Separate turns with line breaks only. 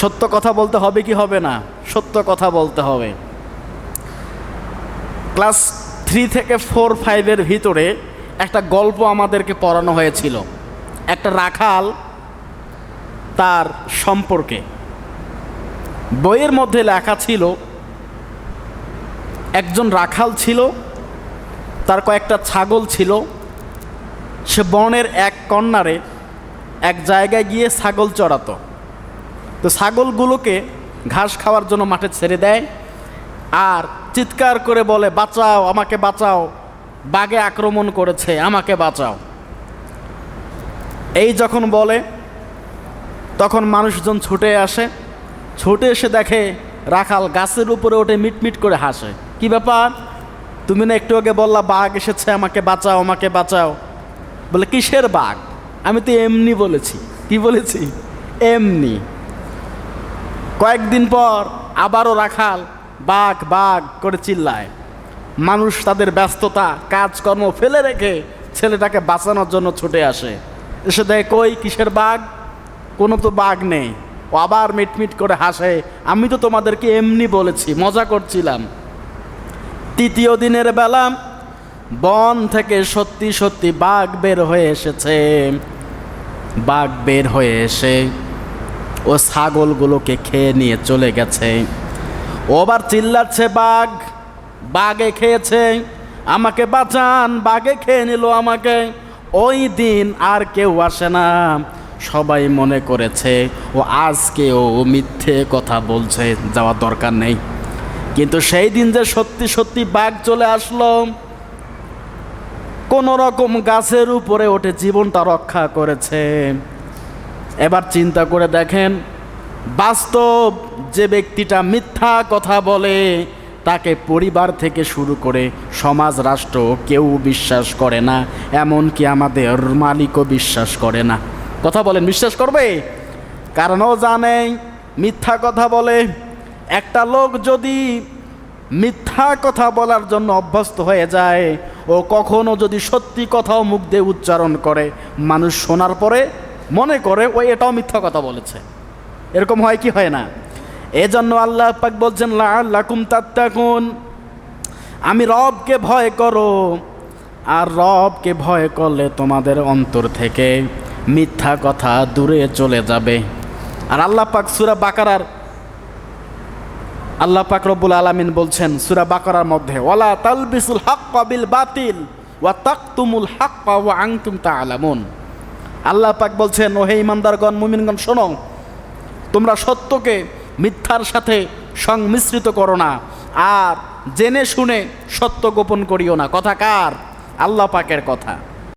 সত্য কথা বলতে হবে কি হবে না? সত্য কথা বলতে হবে। ক্লাস থ্রি থেকে ফোর ফাইভের ভিতরে একটা গল্প আমাদেরকে পড়ানো হয়েছিল। একটা রাখাল তার সম্পর্কে। বইয়ের মধ্যে লেখা ছিল, একজন রাখাল ছিল, তার কয়েকটা ছাগল ছিল। সে বনের এক কন্যারে এক জায়গায় গিয়ে ছাগল চড়াতো। তো ছাগলগুলোকে ঘাস খাওয়ার জন্য মাঠে ছেড়ে দেয় আর চিৎকার করে বলে, বাঁচাও, আমাকে বাঁচাও। বাঘে আক্রমণ করেছে, আমাকে বাঁচাও। এই যখন বলে, তখন মানুষজন ছুটে আসে। ছুটে এসে দেখে রাখাল গাছের উপরে ওঠে মিটমিট করে হাসে। কি ব্যাপার? তুমি না একটু আগে বললা বাঘ এসেছে, আমাকে বাঁচাও আমাকে বাঁচাও। বলে, কিসের বাঘ? আমি তো এমনি বলেছি। কি বলেছি? এমনি। কয়েকদিন পর আবারও রাখাল বাঘ বাঘ করে চিল্লায়। মানুষ তাদের ব্যস্ততা, কাজকর্ম ফেলে রেখে ছেলেটাকে বাঁচানোর জন্য ছুটে আসে। এসে দেখে, কই, কিসের বাঘ? কোনো তো বাঘ নেই। ও আবার মিটমিট করে হাসে, আমি তো তোমাদেরকে এমনি বলেছি, মজা করছিলাম। তৃতীয় দিনের বেলা বন থেকে সত্যি সত্যি বাঘ বের হয়ে এসেছে। বাঘ বের হয়ে এসে ও ছাগলগুলোকে খেয়ে নিয়ে চলে গেছে। ওবার চিল্লাচ্ছে, বাঘ, বাঘে খেয়েছে, আমাকে বাঁচান, বাঘে খেয়ে নিল আমাকে। ওই দিন আর কেউ আসে না। সবাই মনে করেছে, ও আজকে ও মিথ্যে কথা বলছে, যাওয়ার দরকার নেই। কিন্তু সেই দিন যে সত্যি সত্যি বাঘ চলে আসলো কোনো রকম গাছের উপরে ওঠে জীবনটা রক্ষা করেছে। এবার চিন্তা করে দেখেন, বাস্তব যে ব্যক্তিটা মিথ্যা কথা বলে, তাকে পরিবার থেকে শুরু করে সমাজ, রাষ্ট্র কেউ বিশ্বাস করে না, এমনকি আমাদের মালিকও বিশ্বাস করে না। কথা বলেন, বিশ্বাস করবে? কারণ ও জানে, মিথ্যা কথা বলে, একটা লোক যদি মিথ্যা কথা বলার জন্য অভ্যস্ত হয়ে যায়, ও কখনো যদি সত্যি কথাও মুখ দিয়ে উচ্চারণ করে, মানুষ শোনার পরে মনে করে ও এটাও মিথ্যা কথা বলেছে। এরকম হয় কি হয় না? এজন্য আল্লাহ পাক বলছেন লাকুম তাত্তাকুন। আমি রবকে ভয় করো, আর রবকে ভয় করলে তোমাদের অন্তর থেকে মিথ্যা কথা দূরে চলে যাবে। আর আল্লাহ পাক সুরা বাকারার, আল্লাহ পাক রব্বুল আলামিন বলছেন সুরা বাকারার মধ্যে, ওয়ালা তালবিসুল হাক্কা বিল বাতিল ওয়া তাকতুমুল হাক্কা ওয়া আনতুম তাআলামুন। আল্লাহ পাক বলছেন ও হে ইমানদারগণ, মুমিনগণ, শোনো, তোমরা সত্যকে মিথ্যার সাথে সংমিশ্রিত করো না, আর জেনে শুনে সত্য গোপন করিও না। কথা কার? আল্লাহ পাকের কথা।